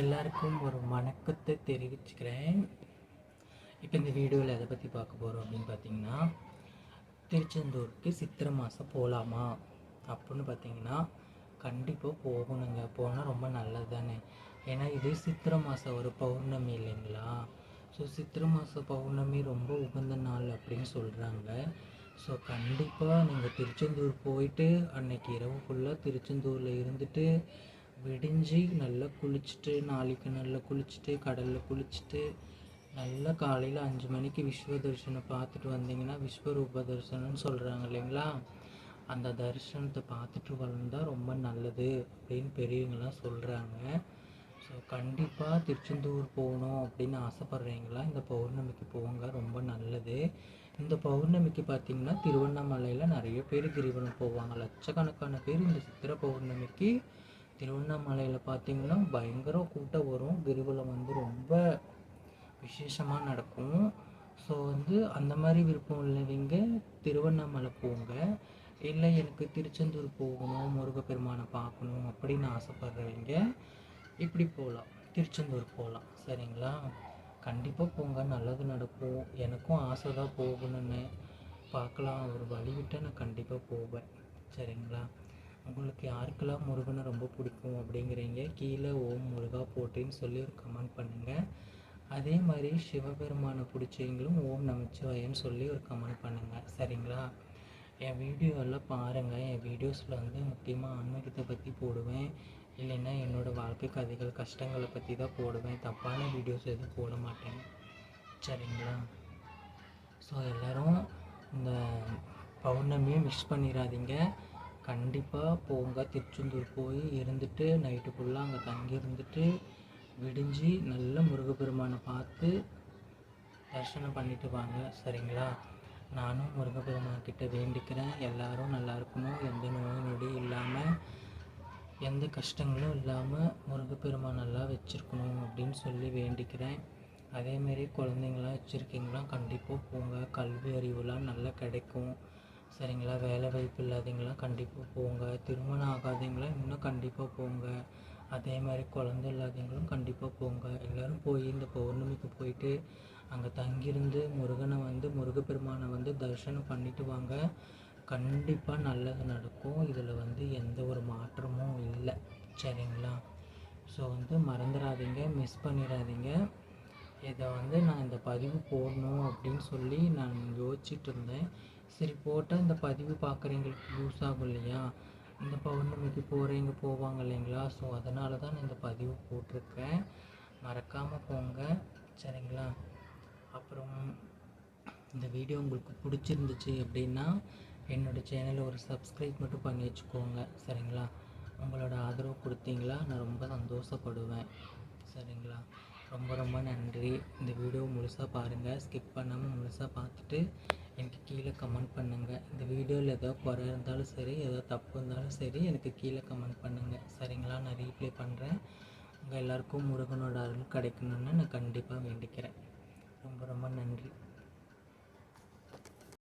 எல்லாருக்கும் ஒரு வணக்கத்தை தெரிவிச்சுக்கிறேன். இப்போ இந்த வீடியோவில் எதை பற்றி பார்க்க போகிறோம் அப்படின்னு பார்த்தீங்கன்னா திருச்செந்தூருக்கு சித்திரை மாதம் போகலாமா அப்படின்னு பார்த்தீங்கன்னா கண்டிப்பாக போகணுங்க. போனால் ரொம்ப நல்லது தானே ஏன்னா இது சித்திரை மாதம் ஒரு பௌர்ணமி இல்லைங்களா? ஸோ சித்திரை மாத பௌர்ணமி ரொம்ப உகந்த நாள் அப்படின்னு சொல்கிறாங்க ஸோ கண்டிப்பாக நீங்கள் திருச்செந்தூர் போயிட்டு அன்னைக்கு இரவு ஃபுல்லாக திருச்செந்தூரில் இருந்துட்டு விடிஞ்சு நல்லா குளிச்சுட்டு நாளைக்கு நல்லா குளிச்சுட்டு கடலில் குளிச்சுட்டு நல்லா காலையில் அஞ்சு மணிக்கு விஸ்வ தரிசனம் பார்த்துட்டு வந்தீங்கன்னா விஸ்வரூப தரிசனம்னு சொல்கிறாங்க இல்லைங்களா? அந்த தரிசனத்தை பார்த்துட்டு வந்தால் ரொம்ப நல்லது அப்படின்னு பெரியவங்களாம் சொல்கிறாங்க ஸோ கண்டிப்பாக திருச்செந்தூர் போகணும் அப்படின்னு ஆசைப்பட்றீங்களா? இந்த பௌர்ணமிக்கு போங்க ரொம்ப நல்லது. இந்த பௌர்ணமிக்கு பார்த்தீங்கன்னா திருவண்ணாமலையில் நிறைய பேர் கிரிவலம் போவாங்க. லட்சக்கணக்கான பேர் இந்த சித்திரை பௌர்ணமிக்கு திருவண்ணாமலையில் பார்த்தீங்கன்னா பயங்கர கூட்டம் வரும். கிரிவலம் வந்து ரொம்ப விசேஷமாக நடக்கும். ஸோ வந்து அந்த மாதிரி விருப்பம் உள்ளவங்க திருவண்ணாமலை போங்க. இல்லை எனக்கு திருச்செந்தூர் போகணும் முருகப்பெருமானை பார்க்கணும் அப்படின்னு ஆசைப்படுறவங்க இப்படி போகலாம் திருச்செந்தூர் போகலாம் சரிங்களா? கண்டிப்பாக போங்க. நல்லது நடக்கும். எனக்கும் ஆசை தான் போகணும்னு. பார்க்கலாம். ஒரு வழி விட்டால் நான் கண்டிப்பாக போவேன். சரிங்களா? உங்களுக்கு யாருக்கெல்லாம் முருகனை ரொம்ப பிடிக்கும் அப்படிங்கிறீங்க கீழே ஓம் முருகா போட்டின்னு சொல்லி ஒரு கமெண்ட் பண்ணுங்கள் அதே மாதிரி சிவபெருமானை பிடிச்சவங்களும் ஓம் நமச்சிவாயன்னு சொல்லி ஒரு கமெண்ட் பண்ணுங்கள் சரிங்களா? என் வீடியோவெல்லாம் பாருங்கள் என் வீடியோஸில் வந்து முக்கியமாக ஆன்மீகத்தை பற்றி போடுவேன். இல்லைன்னா என்னோடய வாழ்க்கை கதைகள் கஷ்டங்களை பற்றி தான் போடுவேன். தப்பான வீடியோஸ் எதுவும் போட மாட்டேன். சரிங்களா? ஸோ எல்லோரும் இந்த பௌர்ணமியை மிஸ் பண்ணிடாதீங்க கண்டிப்பாக போங்க. திருச்செந்தூர் போய் இருந்துட்டு நைட்டு ஃபுல்லாக அங்கே தங்கி இருந்துட்டு விடிஞ்சு நல்ல முருகப்பெருமானை பார்த்து தரிசனம் பண்ணிட்டு வாங்க. சரிங்களா? நானும் முருகப்பெருமான் கிட்ட வேண்டிக்கிறேன். எல்லாரும் நல்லா இருக்கணும். எந்த நோய் நொடி இல்லாமல் எந்த கஷ்டங்களும் இல்லாமல் முருகப்பெருமான் நல்லா வச்சுருக்கணும் அப்படின்னு சொல்லி வேண்டிக்கிறேன். அதேமாரி குழந்தைங்களாம் வச்சுருக்கீங்களாம் கண்டிப்பாக போங்க. கல்வி அறிவுலாம் நல்லா கிடைக்கும். சரிங்களா? வேலை வாய்ப்பு இல்லாதவங்களாம் கண்டிப்பாக போங்க. திருமணம் ஆகாதவங்களாம் இன்னும் கண்டிப்பாக போங்க. அதே மாதிரி குழந்தை இல்லாதவங்களும் கண்டிப்பாக போங்க. எல்லோரும் போய் இந்த பௌர்ணமிக்கு போயிட்டு அங்கே தங்கியிருந்து முருகனை வந்து முருகப்பெருமானை வந்து தரிசனம் பண்ணிட்டு வாங்க. கண்டிப்பாக நல்லது நடக்கும். இதில் வந்து எந்த ஒரு மாற்றமும் இல்லை. சரிங்களா? ஸோ வந்து மறந்துடாதீங்க மிஸ் பண்ணிடாதீங்க இதை வந்து நான் இந்த பதிவு போடணும் அப்படின்னு சொல்லி நான் யோசிச்சுட்டு இருந்தேன் சரி போட்டால் இந்த பதிவு பார்க்குறவங்களுக்கு யூஸ் ஆகும் இல்லையா? இந்த பௌர்ணமிக்கு போகிறவங்க போவாங்க இல்லைங்களா? ஸோ அதனால தான் நான் இந்த பதிவு போட்டிருக்கேன். மறக்காமல் போங்க. சரிங்களா? அப்புறம் இந்த வீடியோ உங்களுக்கு பிடிச்சிருந்துச்சு அப்படின்னா என்னோடய சேனலை ஒரு சப்ஸ்கிரைப் மட்டும் பண்ணி வச்சுக்கோங்க. சரிங்களா? உங்களோட ஆதரவு கொடுத்தீங்களா? நான் ரொம்ப சந்தோஷப்படுவேன். சரிங்களா? ரொம்ப ரொம்ப நன்றி. இந்த வீடியோ முழுசாக பாருங்கள் ஸ்கிப் பண்ணாமல் முழுசாக பார்த்துட்டு எனக்கு கீழே கமெண்ட் பண்ணுங்கள் இந்த வீடியோவில் ஏதோ குறை இருந்தாலும் சரி ஏதோ தப்பு இருந்தாலும் சரி எனக்கு கீழே கமெண்ட் பண்ணுங்கள் சரிங்களா? நான் ரீப்ளே பண்ணுறேன் உங்கள் எல்லாருக்கும் முருகனோட அருள் கிடைக்கணும்னு நான் கண்டிப்பாக வேண்டிக்கிறேன். ரொம்ப ரொம்ப நன்றி.